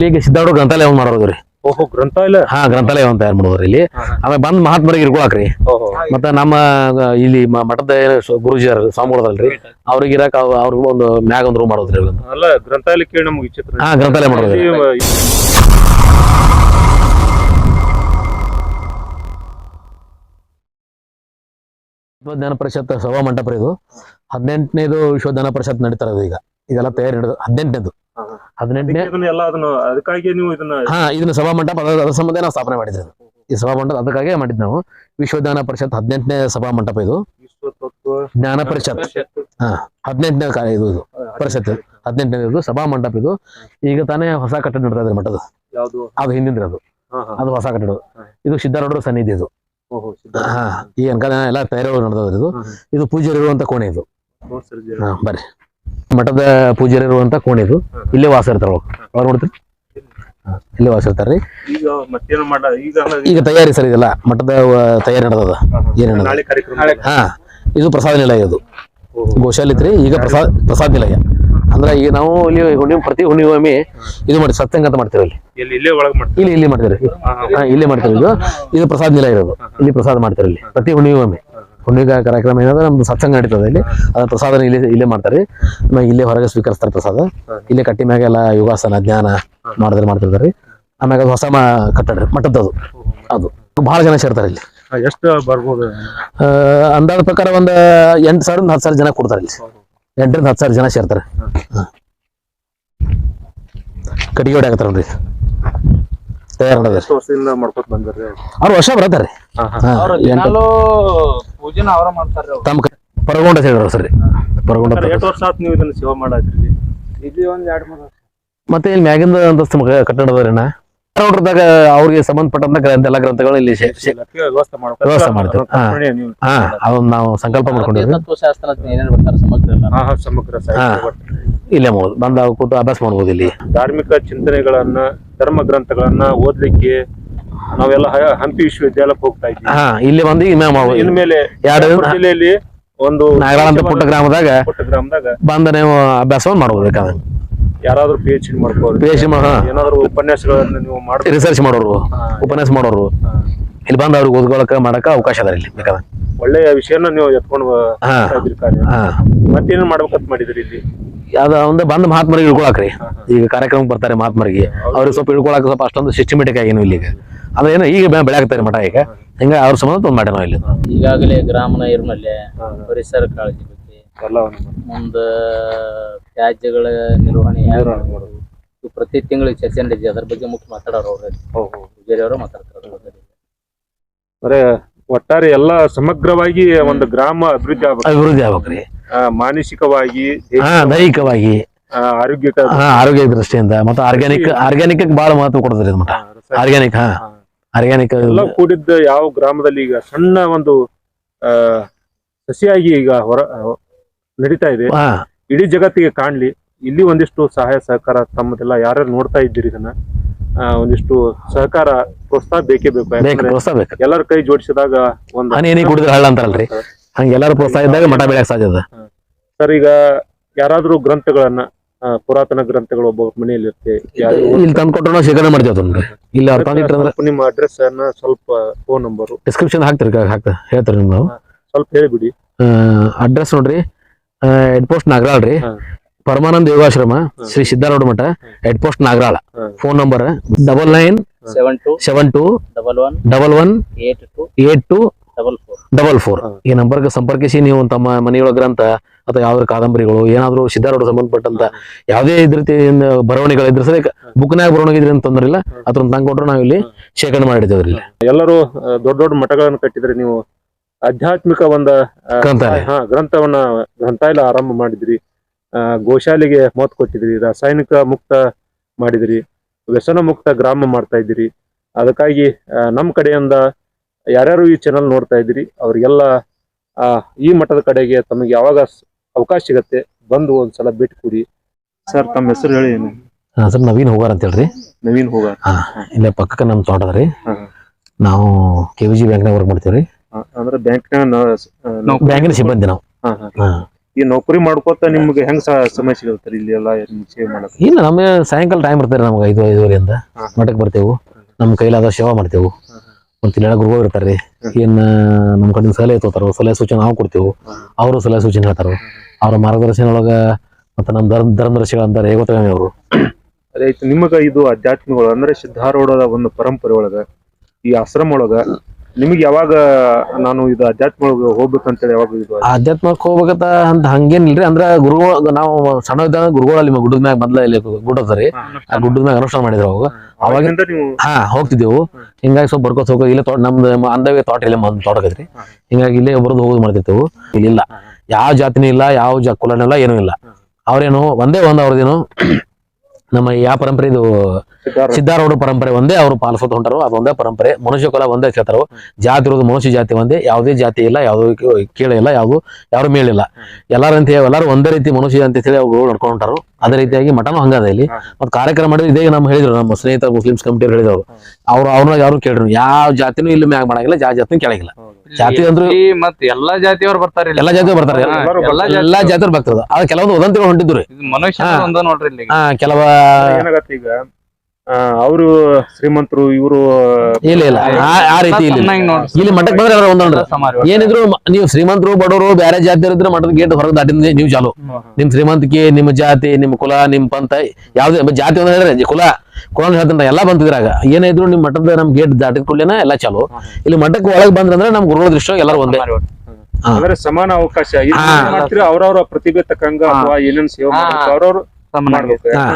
ಈಗ ಸಿದ್ಧಾಡು ಗ್ರಂಥಾಲಯ ಒಂದ್ ಮಾಡೋದು ರೀ. ಓಹೋ ಗ್ರಂಥಾಲಯ? ಹಾ ಗ್ರಂಥಾಲಯ ಒಂದ್ ತಯಾರು ಮಾಡೋದ್ರಿ ಇಲ್ಲಿ. ಆಮೇಲೆ ಬಂದ್ ಮಹಾತ್ಮರಿಗೆ ಇರ್ಕೊಳಕ್ರಿ ಮತ್ತೆ ನಮ್ಮ ಇಲ್ಲಿ ಮ- ಮಠದ ಏನು ಸ- ಗುರುಜಿಯರ್ ಸ್ವಾಮಿಗಳದಲ್ರಿ ಅವ್ರಿಗೆ ಇರಾಕ ಅವ್ರಿಗೂ ಒಂದು ಮ್ಯಾಗ ಒಂದು ರೂಮ್ ಮಾಡೋದ್ರಿ. ಅಲ್ಲ ಗ್ರಂಥಾಲಯ ಕೇಳಿ ನಮ್ಗೆ ವಿಚಿತ್ರ. ಹಾ ಗ್ರಂಥಾಲಯ ಮಾಡೋದ್ರಿ ವಿಶ್ವಜ್ಞಾನ ಪರಿಷತ್ ಸಭಾ ಮಂಟಪ ಇದು. ಹದಿನೆಂಟನೇದು ವಿಶ್ವಜ್ಞಾನ ಪರಿಷತ್ ನಡೀತಾರದು ಈಗ. ಇದೆಲ್ಲ ತಯಾರಿ ನಡೆದು ಹದಿನೆಂಟನೇದು. ಹದಿನೆಂಟನೇ ಇದನ್ನ ಎಲ್ಲ ಅದನ್ನ ಅದಕ್ಕಾಗಿ ನೀವು ಇದನ್ನ ಹಾ ಇದನ್ನ ಸಭಾ ಮಂಟಪ ಅದರ ಸಂಬಂಧ ನಾವು ಸ್ಥಾಪನೆ ಮಾಡಿದ್ವಿ ಈ ಸಭಾ ಮಂಟಪ ಅದಕ್ಕಾಗಿ ಮಾಡಿದ್ ನಾವು. ವಿಶ್ವ ವಿಶ್ವಜ್ಞಾನ ಪರಿಷತ್ ಹದಿನೆಂಟನೇ ಸಭಾ ಮಂಟಪ ಇದು. ಜ್ಞಾನ ಪರಿಷತ್. ಹದಿನೆಂಟನೇ ಕಾರ್ಯ ಇದು ಇದು ಪರಿಷತ್ ಹದಿನೆಂಟನೇ. ಇದು ಸಭಾ ಮಂಟಪ ಇದು. ಈಗ ತಾನೇ ಹೊಸ ಕಟ್ಟಡ ನಡ್ತಾ ಇದ್ರೆ ಮಠದ ಅದು ಹಿಂದಿನ ಅದು. ಹಾ ಹಾ. ಅದು ಹೊಸ ಕಟ್ಟಡ. ಇದು ಸಿದ್ಧಾರೂಢರ ಸನ್ನಿಧಿ ಇದು. ಹಾ ಈ ಅನ್ಕಾಲ ಎಲ್ಲ ತಯಾರಿ ನಡೆದದ್ರಿ ಇದು. ಇದು ಪೂಜೆ ಇರುವಂತ ಕೋಣೆ ಇದು. ಹಾ ಬರ್ರಿ. ಮಠದ ಪೂಜಾರಿ ಇರುವಂತ ಕೋಣೆ ಇದು. ಇಲ್ಲೇ ವಾಸ ಇರ್ತಾರ ಅವ್ರು. ನೋಡ್ತೀರಿ? ಇಲ್ಲೇ ವಾಸ ಇರ್ತಾರ ಈಗ ಮತ್ತೇನು ಮಾಡ ಈಗ ತಯಾರಿ ಸರ್ ಇದೆಲ್ಲ. ಮಠದ ತಯಾರಿ ನಡೆದದ. ಏನ್ ನಡೆದ ನಾಳೆ ಕಾರ್ಯಕ್ರಮ. ಹಾ ಇದು ಪ್ರಸಾದ ನಿಲಯ ಇದು. ಗೋಶಾಲೆ ಐತ್ರಿ ಈಗ ಪ್ರಸಾದ ಪ್ರಸಾದ ನಿಲಯ. ಅಂದ್ರೆ ಈಗ ನಾವು ಇಲ್ಲಿ ಹುಣ್ಣಿಮೆ ಪ್ರತಿ ಹುಣ್ಣಿಮೆ ಇದು ಮಾಡಿ ಸತ್ಯಂಗ ಅಂತ ಮಾಡ್ತೀವಿ ಇಲ್ಲಿ ಇಲ್ಲೇ ಇಲ್ಲಿ ಇಲ್ಲಿ ಮಾಡ್ತೀವಿ ಇಲ್ಲಿ ಮಾಡ್ತೀವಿ ಇದು. ಇದು ಪ್ರಸಾದ ನಿಲಯ ಇರೋದು. ಇಲ್ಲಿ ಪ್ರಸಾದ ಮಾಡ್ತಾರೆ ಇಲ್ಲಿ ಪ್ರತಿ ಹುಣ್ಣಿಮೆ ಹುಣ್ಣಿಮೆ ಕಾರ್ಯಕ್ರಮ ಏನಾದ್ರೆ ನಮ್ದು ಸತ್ಸಂಗ ನಡೀತದೆ ಇಲ್ಲಿ. ಅದ್ರ ಪ್ರಸಾದ ಇಲ್ಲಿ ಇಲ್ಲೇ ಮಾಡ್ತಾರೆ. ಆಮೇಲೆ ಇಲ್ಲೇ ಹೊರಗೆ ಸ್ವೀಕರಿಸ್ತಾರೆ ಪ್ರಸಾದ. ಇಲ್ಲೇ ಕಟ್ಟಿ ಮ್ಯಾಗ ಎಲ್ಲ ಯೋಗಾಸನ ಜ್ಞಾನ ಮಾಡಿದ್ರೆ ಮಾಡ್ತಿರ್ತಾರೆ. ಆಮ್ಯಾಗ ಅದು ಹೊಸ ಮ ಕಟ್ಟಡ ರೀ ಮಠದ್ದದು ಅದು. ಬಹಳ ಜನ ಸೇರ್ತಾರೆ ಇಲ್ಲಿ. ಎಷ್ಟು ಬರ್ಬೋದು? ಅಂದಾಜ ಪ್ರಕಾರ ಒಂದು ಎಂಟು ಸಾವಿರದಿಂದ ಹತ್ತು ಸಾವಿರ ಜನ ಕೊಡ್ತಾರೆ ಇಲ್ಲಿ. ಎಂಟರಿಂದ ಹತ್ತು ಸಾವಿರ ಜನ ಸೇರ್ತಾರೆ. ಹಾ. ಕಟ್ಟಿಗೆ ಹೊಡ್ಯಾಕತ್ತಾರಲ್ರಿ ತಯಾರು ಬಂದ್ರಿ? ಅವ್ರು ವರ್ಷ ಬರತ್ತಾರೆ ಪೂಜೆನ ಅವ್ರ ಮಾಡ್ತಾರ್ರಿ ತಮ್ಮ ಪರಗೊಂಡ ಹೇಳಿದ್ರು ಸರ್. ಪರಗೊಂಡ ಎಷ್ಟು ವರ್ಷ ಆತ್ ನೀವು ಇದನ್ನ ಸೇವೆ ಮಾಡಾದ್ರಿ ಇಲ್ಲಿ ಒಂದ್ ಎರಡ್ ಮೂರ್ ವರ್ಷ. ಮತ್ತೆ ಇಲ್ಲಿ ಮ್ಯಾಗಿಂದ ಅಂತಸ್ತು ಮಗ ಕಟ್ಟಡದವ್ರೇನ? ನೋಡ್ರದಾಗ ಅವ್ರಿಗೆ ಸಂಬಂಧಪಟ್ಟಂತ ಗ್ರಂಥ ಎಲ್ಲ ಗ್ರಂಥಗಳು ಇಲ್ಲಿ ವ್ಯವಸ್ಥೆ ಮಾಡ್ತೇವೆ ವ್ಯವಸ್ಥೆ ಮಾಡ್ತೀವಿ. ಹಾ. ಅದನ್ನ ನಾವು. ಸಂಕಲ್ಪ ಬರ್ತಾರ ಸಮಗ್ರ. ಇಲ್ಲೇ ಬಂದ ಕೂತು ಅಭ್ಯಾಸ ಮಾಡ್ಬೋದು ಇಲ್ಲಿ. ಧಾರ್ಮಿಕ ಚಿಂತನೆಗಳನ್ನ ಧರ್ಮ ಗ್ರಂಥಗಳನ್ನ ಓದ್ಲಿಕ್ಕೆ ನಾವೆಲ್ಲ ಹ- ಹಂಪಿ ವಿಶ್ವವಿದ್ಯಾಲಯಕ್ಕೆ ಹೋಗ್ತಾ ಇದ್ವಿ ಹಾ ಇಲ್ಲಿ ಬಂದು ಇನ್ನ ಮಾಡ್ಬೋದು ಇನ್ಮೇಲೆ ಎರಡು ಬಿಜಾಪುರ ಜಿಲ್ಲೆಯಲ್ಲಿ ಒಂದು ನಾಗರಾಳ ಅಂತ ಪುಟ್ಟ ಗ್ರಾಮದಾಗ ಪುಟ್ಟ ಗ್ರಾಮದಾಗ ಬಂದ ನೀವು ಅಭ್ಯಾಸವನ್ನು ಮಾಡ್ಬೋದು ಬೇಕಾದ್ರೆ ಯಾರಾದ್ರೂ ಪಿ ಎಚ್ ಡಿ ಮಾಡ್ಕೋರು ಪಿ ಎಚ್ ಡಿ ಏನಾದ್ರು ಉಪನ್ಯಾಸಗಳನ್ನ ನೀವು ಮಾಡ್ಬೇಕು ರಿಸರ್ಚ್ ಮಾಡೋರು ಉಪನ್ಯಾಸ ಮಾಡೋರು. ಇಲ್ಲಿ ಬಂದು ಅವ್ರಿಗೆ ಓದ್ಕೊಳಕ ಮಾಡಕ ಅವಕಾಶ ಅದ ಇಲ್ಲಿ ಬೇಕಾದ ಒಳ್ಳೆಯ ವಿಷಯನ ನೀವು ಎತ್ಕೊಂಡು ಹಾ. ಇದ್ರಿ ಕಾರ್ಯ. ಹಾ. ಮತ್ತೇನು ಮಾಡ್ಬೇಕಂತ ಮಾಡಿದ್ರಿ ಇಲ್ಲಿ? ಯಾವ್ದ ಒಂದು ಬಂದು ಮಹಾತ್ಮರಿಗೆ ಇಳ್ಕೊಳಕ್ರಿ ಈಗ ಕಾರ್ಯಕ್ರಮಕ್ಕೆ ಬರ್ತಾರೆ ಮಹಾತ್ಮರಿಗೆ. ಅವ್ರಿಗೆ ಸ್ವಲ್ಪ ಇಳ್ಕೊಳಕ್ ಸ್ವಲ್ಪ ಅಷ್ಟೊಂದು ಸಿಸ್ಟಮೆಟಿಕ್ ಆಗೇನು ಇಲ್ಲಿಗೆ ಅಂದ್ರೆ ಏನೋ ಈಗ ಬೆಳಗ್ತಾರೆ ಮಠ ಈಗ. ಹಿಂಗ ಅವ್ರ ಸಂಬಂಧ ಒಂದು ಮಾಡ್ಯಾರ ನಾವು ಇಲ್ಲಿ. ಈಗಾಗಲೇ ಗ್ರಾಮನ ನೈರ್ಮಲ್ಯ ಪರಿಸರ ಕಾಳಜಿ ಬಗ್ಗೆ ಎಲ್ಲ ಮುಂದ ತ್ಯಾಜ್ಯಗಳ ನಿರ್ವಹಣೆ ಮಾಡೋದು. ಪ್ರತಿ ತಿಂಗಳಿಗೆ ಚರ್ಚೆ ನಡೀತಿ ಅದ್ರ ಬಗ್ಗೆ ಮುಖ್ಯ ಮಾತಾಡೋರು ಬೇರೆಯವರು ಮಾತಾಡ್ತಾರೆ ಒಟ್ಟಾರೆ ಎಲ್ಲ ಸಮಗ್ರವಾಗಿ ಒಂದು ಗ್ರಾಮ ಅಭಿವೃದ್ಧಿ ಆಗ್ಬೇಕು. ಅಭಿವೃದ್ಧಿ ಆಗ್ಬೇಕ್ರಿ. ಮಾನಸಿಕವಾಗಿ ಹಾ ದೈಹಿಕವಾಗಿ ಆ, ಆರೋಗ್ಯಕ ಹಾ ಆರೋಗ್ಯ ದೃಷ್ಟಿಯಿಂದ. ಮತ್ತೆ ಆರ್ಗ್ಯಾನಿಕ್ ಆರ್ಗ್ಯಾನಿಕ್ ಬಹಳ ಮಹತ್ವ ಕೊಡ್ತಾರೆ ಇದು ಮಠ. ಆರ್ಗ್ಯಾನಿಕ್ ಹಾ. ಆರ್ಗ್ಯಾನಿಕ್ ಎಲ್ಲ ಕೂಡಿದ್ದ ಯಾವ ಗ್ರಾಮದಲ್ಲಿ ಈಗ ಸಣ್ಣ ಒಂದು ಆ ಸಸಿಯಾಗಿ ಈಗ ಹೊರ ನಡೀತಾ ಇದೆ. ಹಾ. ಇಡೀ ಜಗತ್ತಿಗೆ ಕಾಣ್ಲಿ. ಇಲ್ಲಿ ಒಂದಿಷ್ಟು ಸಹಾಯ ಸಹಕಾರ ತಮ್ಮದೆಲ್ಲ ಯಾರ್ಯಾರು ನೋಡ್ತಾ ಇದ್ದೀರಿ ಇದನ್ನ? ಆ, ಒಂದಿಷ್ಟು ಸಹಕಾರ ಪ್ರೋತ್ಸಾಹ ಬೇಕೇ ಬೇಕು. ಬೇಕು ಯಾಕಂದ್ರೆ ಪ್ರೋತ್ಸಾಹ ಬೇಕು. ಎಲ್ಲರ ಕೈ ಜೋಡಿಸಿದಾಗ ಒಂದು ಹನಿ ಹನಿ ಕುಡಿದ್ರೆ ಹಳ್ಳ ಅಂತಾರಲ್ರಿ ಹಂಗೆ ಎಲ್ಲರೂ ಪ್ರೋತ್ಸಾಹ ಇದ್ದಾಗ ಮಠ ಬೆಳೆಯಕ್ ಸಾಧ್ಯ ಅದ. ಸರ್ ಈಗ ಯಾರಾದ್ರೂ ಗ್ರಂಥಗಳನ್ನ ಪುರಾತನ ಗ್ರಂಥಗಳು ಒಬ್ಬ ಮನೆಯಲ್ಲಿ ಇರುತ್ತೆ ಯಾರು ಇಲ್ಲಿ ಶೇಖರಣೆ ಮಾಡ್ತೇವೆ ಅದನ್ನ. ಇಲ್ಲಿ ನಿಮ್ಮ ಅಡ್ರೆಸ್ ಅನ್ನ ಸ್ವಲ್ಪ ಫೋನ್ ನಂಬರ್ ಡಿಸ್ಕ್ರಿಪ್ಷನ್ ಹಾಕ್ತಿರಿ ಹಾಕ್ತಾ ಹೇಳ್ತಾರೆ ನಿಮ್ಗೆ ನಾವು? ಸ್ವಲ್ಪ ಹೇಳಿಬಿಡಿ. ಅಡ್ರೆಸ್ ನೋಡ್ರಿ. ಹೆಡ್ ಪೋಸ್ಟ್ ನಾಗರಾಳ್ ರೀ. Paramananda Yogashrama Shri Siddharoodha Math head post Nagaral phone number double nine seven two seven two double one double one eight two eight two double four double four ಈ ನಂಬರ್ಗೆ ಸಂಪರ್ಕಿಸಿ ನೀವು ತಮ್ಮ ಮನೆಯೊಳ ಗ್ರಂಥ ಅಥವಾ ಯಾವ್ದಾದ್ರು ಕಾದಂಬರಿಗಳು ಏನಾದ್ರು ಸಿದ್ಧಾರೂಢ ಸಂಬಂಧಪಟ್ಟಂತ ಯಾವುದೇ ಇದ್ರ ರೀತಿಯಿಂದ ಬರವಣಿಗೆಗಳಿದ್ರೆ ಸರಿ ಬುಕ್ನಾಗ ಬರವಣಿಗೆ ಇದ್ರೆ ತೊಂದ್ರೆ ಇಲ್ಲ ಅದ್ರ ತಂದ್ಕೊಟ್ರೆ ನಾವು ಇಲ್ಲಿ ಶೇಖರಣೆ ಮಾಡಿರ್ತೇವ್ರಿ ಇಲ್ಲಿ ಎಲ್ಲರೂ ದೊಡ್ಡ ದೊಡ್ಡ ಮಠಗಳನ್ನು ಕಟ್ಟಿದ್ರೆ ನೀವು ಆಧ್ಯಾತ್ಮಿಕ ಒಂದ. ಹಾ ಗ್ರಂಥವನ್ನ ಗ್ರಂಥಾಲಯ ಆರಂಭ ಮಾಡಿದ್ರಿ. ಗೋಶಾಲಿಗೆ ಗೋಶಾಲೆಗೆ ಮತ್ ಕೊಟ್ಟಿದ್ರಿ ರಾಸಾಯನಿಕ ಮುಕ್ತ ಮಾಡಿದ್ರಿ ವ್ಯಸನ ಮುಕ್ತ ಗ್ರಾಮ ಮಾಡ್ತಾ ಇದ್ದೀರಿ. ಅದಕ್ಕಾಗಿ ನಮ್ಮ ಕಡೆಯಿಂದ ಯಾರ್ಯಾರು ಈ ಚಾನಲ್ ನೋಡ್ತಾ ಇದ್ದೀರಿ ಅವ್ರಿಗೆಲ್ಲ ಆ, ಈ ಮಠದ ಕಡೆಗೆ ತಮಗೆ ಯಾವಾಗ ಅವಕಾಶ ಸಿಗತ್ತೆ ಬಂದು ಒಂದ್ಸಲ ಭೇಟಿ ಕೊಡಿ. ಸರ್ ತಮ್ಮ ಹೆಸರು ಹೇಳಿ ಹಾ, ಸರ್ ನವೀನ್ ಹೋಗಾರ್ ಅಂತ ಹೇಳ್ರಿ. ನವೀನ್ ಹೋಗಾರ್. ಹಾ ಇಲ್ಲೇ ಪಕ್ಕಕ್ಕೆ ನಮ್ ತೋಟದ್ರಿ. ಅದ ರೀ ನಾವು ಕೆ ವಿ ಜಿ ಬ್ಯಾಂಕ್ನಾಗ ವರ್ಕ್ ಮಾಡ್ತೀವ್ರಿ. ಅಂದ್ರೆ ಬ್ಯಾಂಕ್ನ ಬ್ಯಾಂಕಿನ ಸಿಬ್ಬಂದಿ ನಾವು. ಹಾ ಹಾ. ಹಾ. ಈ ನೌಕರಿ ಮಾಡ್ಕೋತ ನಿಮ್ಗೆ ಹೆಂಗ್ ಸಮಯ ಸಿಗುತ್ತೆ ಇಲ್ಲಿ ಎಲ್ಲ ನಿಮ್ಗೆ ಸೇವೆ ಮಾಡಕ್? ಇಲ್ಲ ನಮಗೆ ಸಾಯಂಕಾಲ ಟೈಮ್ ಇರ್ತಾರೆ ನಮ್ಗೆ ಐದು ಐದುವರೆಯಿಂದ. ಮಠಕ್ಕೆ ಬರ್ತೇವೆ. ನಮ್ಮ ಕೈಲಾದ ಸೇವಾ ಮಾಡ್ತೇವೆ. ಮತ್ತೆ ಇಲ್ಲೆಲ್ಲ ಗುರುಗಳು ಇರ್ತಾರೆ ಏನ್ ನಮ್ಮ ಕಡೆ ಸಲಹೆ ತೋತಾರ, ಸಲಹೆ ಸೂಚನೆ ನಾವು ಕೊಡ್ತೇವೆ, ಅವರು ಸಲಹೆ ಸೂಚನೆ ಹೇಳ್ತಾರ. ಅವ್ರ ಮಾರ್ಗದರ್ಶನ ಒಳಗ ಮತ್ತೆ ನಮ್ಮ ಧರ್ಮ, ಧರ್ಮದರ್ಶಿಗಳು ಅಂತಾರೆ ಗೊತ್ತಾಗ ಅವರು. ಅದೇ ನಿಮಗ ಇದು ಅಧ್ಯಾತ್ಮಗಳು ಅಂದ್ರೆ ಸಿದ್ಧಾರೂಢದ ಒಂದು ಪರಂಪರೆ ಒಳಗ, ಈ ಆಶ್ರಮ ಒಳಗ ನಿಮಗೆ ಯಾವಾಗ ನಾನು ಇದು ಅಧ್ಯಾತ್ಮ ಹೋಗ್ಬೇಕಂತ ಹೋಗ್ಬೇಕಂತೇಳಿ ಯಾವಾಗ ಇದು ಅಧ್ಯಾತ್ಮಕ್ಕೆ ಹೋಗ್ಬೇಕಂತ ಅಂತ ಹಂಗೇನಿಲ್ರಿ ಅಂದ್ರೆ ಗುರು ನಾವು ಸಣ್ಣ ಇದ್ದಾಗ ಗುರುಗಳ ಅಲ್ಲಿ ಗುಡ್ಡದ ಮ್ಯಾಗ ಮೊದ್ಲ ಇಲ್ಲಿ ಗುಡ್ಡ ಅದ ಆ ಗುಡ್ಡದ ಮ್ಯಾಗ ಅನುಷ್ಠಾನ ಮಾಡಿದ್ರು ಅವಾಗ. ಅವಾಗ ಅವಾಗಿಂದ ನೀವು ಹಾ ಹೋಗ್ತಿದ್ದೆವು. ಹಿಂಗಾಗಿ ಸ್ವಲ್ಪ ಬರ್ಕೋತ ಹೋಗೋ ಇಲ್ಲೇ ತೋಟ ನಮ್ದು ಅಂದವೇ ತೋಟ ಇಲ್ಲೇ ಮೊದ್ಲು ತೋಟ ಐತ್ರಿ ಹಿಂಗಾಗಿ ಇಲ್ಲೇ ಬರೋದು ಹೋಗೋದು ಮಾಡ್ತಿರ್ತೇವು ಇಲ್ಲಿಲ್ಲ. ಯಾವ ಜಾತಿನೂ ಇಲ್ಲ ಯಾವ ಜಾ ಕುಲನೂ ಇಲ್ಲ ಏನೂ ಇಲ್ಲ. ಅವ್ರೇನು ಒಂದೇ ಒಂದು ಅವ್ರದೇನು ನಮ್ಮ ಯಾವ ಪರಂಪರೆ ಇದು ಸಿದ್ಧಾರೂಢ. ಪರಂಪರೆ ಒಂದೇ ಅವರು ಪಾಲಿಸೋದು ಹೊಂಟಾರು ಅದೊಂದೇ ಒಂದೇ ಪರಂಪರೆ. ಮನುಷ್ಯ ಕುಲ ಒಂದೇ ಕ್ಷೇತ್ರವು ಜಾತಿ ಇರೋದು ಮನುಷ್ಯ ಜಾತಿ ಒಂದೇ ಯಾವುದೇ ಜಾತಿ ಇಲ್ಲ ಯಾವುದೂ ಕೇಳಿಲ್ಲ ಇಲ್ಲ ಯಾವುದು ಯಾರು ಮೇಳಿಲ್ಲ ಎಲ್ಲರಂತೆ ಎಲ್ಲರೂ ಒಂದೇ ರೀತಿ ಮನುಷ್ಯ ಅಂತ ಹೇಳಿ ಅವರು ನಡ್ಕೊಂಡು ಹೊಂಟಾರು. ಅದೇ ರೀತಿಯಾಗಿ ಮಠನೂ ಹಂಗದ ಇಲ್ಲಿ. ಮತ್ತೆ ಕಾರ್ಯಕ್ರಮ ಮಾಡಿದ್ರು ಇದೇ ನಮ್ಮ ಹೇಳಿದ್ರು ನಮ್ಮ ಸ್ನೇಹಿತ ಮುಸ್ಲಿಮ್ಸ್ ಕಮಿಟಿ ಹೇಳಿದ್ರು ಅವ್ರು ಅವ್ರನ್ನ ಯಾರು ಕೇಳಿದ್ರು ಯಾವ ಜಾತಿನೂ ಇಲ್ಲಿ ಮ್ಯಾಗ ಮಾಡಂಗಿಲ್ಲ ಯಾವ ಜಾತಿನೂ ಕೆಳಗಿಲ್ಲ. ಜಾತಿ ಅಂದ್ರು ಈ ಮತ್ ಎಲ್ಲಾ ಜಾತಿಯವ್ರು ಬರ್ತಾರೆ ಎಲ್ಲಾ ಜಾತಿ ಬರ್ತಾರೆ. ಹಾ, ಎಲ್ಲಾ ಎಲ್ಲಾ ಜಾತಿ ಬರ್ತದ ಅದು. ಕೆಲವೊಂದು ವದಂತಿಗಳು ಹೊಂಟಿದ್ರು ಮನುಷ್ಯ. ಒಂದ ನೋಡ್ರಿ ಇಲ್ಲಿ ಹಾ ಕೆಲವ ಏನಾಗತ್ತೆ ಈಗ? ಅವರು ಶ್ರೀಮಂತರು ಇವರು ಇಲ್ಲ ಇಲ್ಲ. ಆ- ರೀತಿ ಇಲ್ಲ. ಇಲ್ಲಿ ಮಠಕ್ಕೆ ಬಂದ್ರೆ ಎಲ್ಲರೂ ಒಂದೊಂದು. ಸಮಾನ. ಏನಿದ್ರು ನೀವು ಶ್ರೀಮಂತರು ಬಡವರು ಬೇರೆ ಜಾತಿ ಇದ್ರೆ ಮಠದ ಗೇಟ್ ಹೊರಗೆ ದಾಟಿದ್ ನೀವು ಚಾಲು. ನಿಮ್ ಶ್ರೀಮಂತಿಕೆ ನಿಮ್ಮ ಜಾತಿ ನಿಮ್ಮ ಕುಲ ನಿಮ್ ಪಂಥ ಯಾವ್ದೇ ಜಾತಿ ಅಂತ ಹೇಳಿದ್ರೆ ಕುಲ ಕುಲ ಅಂತ ಹೇಳ್ತಾನೆ ಎಲ್ಲಾ ಬಂತಿದ್ರಾಗ ಏನಿದ್ರು ಇದ್ರು ನಿಮ್ ಮಠದ ನಮ್ ಗೇಟ್ ದಾಟಿದ ಕೂಡಲೇನ ಎಲ್ಲಾ ಚಾಲು. ಇಲ್ಲಿ ಮಠಕ್ಕೆ ಒಳಗೆ ಬಂದ್ರಂದ್ರೆ ನಮ್ ಗುರುಗಳ ದೃಷ್ಟ ಎಲ್ಲರೂ ಒಂದೇ. ಅಂದ್ರೆ ಸಮಾನ ಅವಕಾಶ. ಅವ್ರವ್ರ ಪ್ರತಿಭೆ ತಕ್ಕಂಗ. ಅಥವಾ ಏನೇನು ಸೇವೆ ಅವ್ರವ್ರು ಸಮಾನ ಮಾಡ್ಬೇಕು. ಹಾ.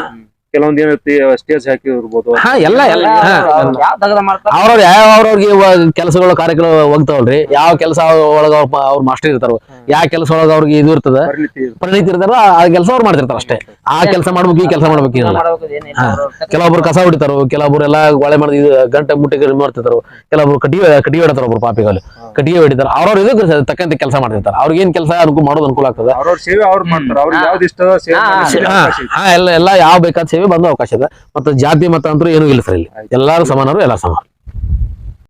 ಕೆಲವೊಂದ್ ಏನೈತಿ ಸ್ಟೇಜ್ ಹಾಕಿರ್ಬೋದು ಹಾ ಎಲ್ಲ ಎಲ್ಲ. ಯಾವ ತಗದ ಮಾಡ್ತಾರ? ಅವ್ರವ್ರ ಯಾವ ಅವ್ರವ್ರಿಗೆ ಕೆಲಸಗಳು ಕಾರ್ಯಕ್ರಮ ಹೋಗ್ತಾವಲ್ರಿ? ಯಾವ ಕೆಲಸ ಒಳಗ ಅವ್ರ ಅವ್ರ ಮಾಸ್ಟರ್ ಇರ್ತಾರ ಯಾವ ಕೆಲಸ ಒಳಗ ಅವ್ರಿಗೆ ಇದು ಇರ್ತದ? ಪರಿಣಿತಿ ಇರ್ತಾರ ಆ ಕೆಲಸ ಅವ್ರು ಮಾಡ್ತಿರ್ತಾರ ಅಷ್ಟೇ. ಆ ಕೆಲಸ ಮಾಡ್ಬೇಕು ಈ ಕೆಲಸ ಮಾಡ್ಬೇಕು ಏನಲ್ಲ. ಕೆಲವೊಬ್ರು ಕಸ ಹೊಡಿತಾರ ಕೆಲವೊಬ್ರು ಎಲ್ಲಾ ಒಳೆ ಮಾಡಿದ್ ಗಂಟೆ ಮುಟ್ಟಿಗೆ ಮಾಡ್ತಿರ್ತಾರೋ ಕೆಲವೊಬ್ರು ಕಟ್ಟಿ ಕಟ್ಟಿ ಹೊಡತಾರ ಒಬ್ರು ಪಾಪಿಗಳು. ಕಟ್ಟಿಗೆ ಹೊಡಿತಾರೆ. ಅವ್ರವ್ರ ಇದಕ್ಕೆ ತಕ್ಕಂತ ಕೆಲಸ ಮಾಡ್ತಿರ್ತಾರೆ. ಅವ್ರಿಗೆ ಏನ್ ಕೆಲಸ ಅನುಕೂಲ ಮಾಡೋದು ಅನುಕೂಲ ಆಗ್ತದೆ. ಅವ್ರವ್ರ ಸೇವೆ ಅವ್ರು ಮಾಡ್ತಾರ. ಅವ್ರಿಗೆ. ಯಾವ್ದು ಇಷ್ಟ ಎಲ್ಲ ಎಲ್ಲ ಯಾವ ಬೇಕಾದ ಸೇವೆ ಬಂದು ಅವಕಾಶ ಇದೆ. ಮತ್ತೆ ಜಾತಿ ಮತ ಅಂತೂ ಏನೂ ಇಲ್ಲ ಸರ್ ಇಲ್ಲಿ. ಎಲ್ಲಾರು ಸಮಾನರು ಎಲ್ಲ ಸಮಾನ.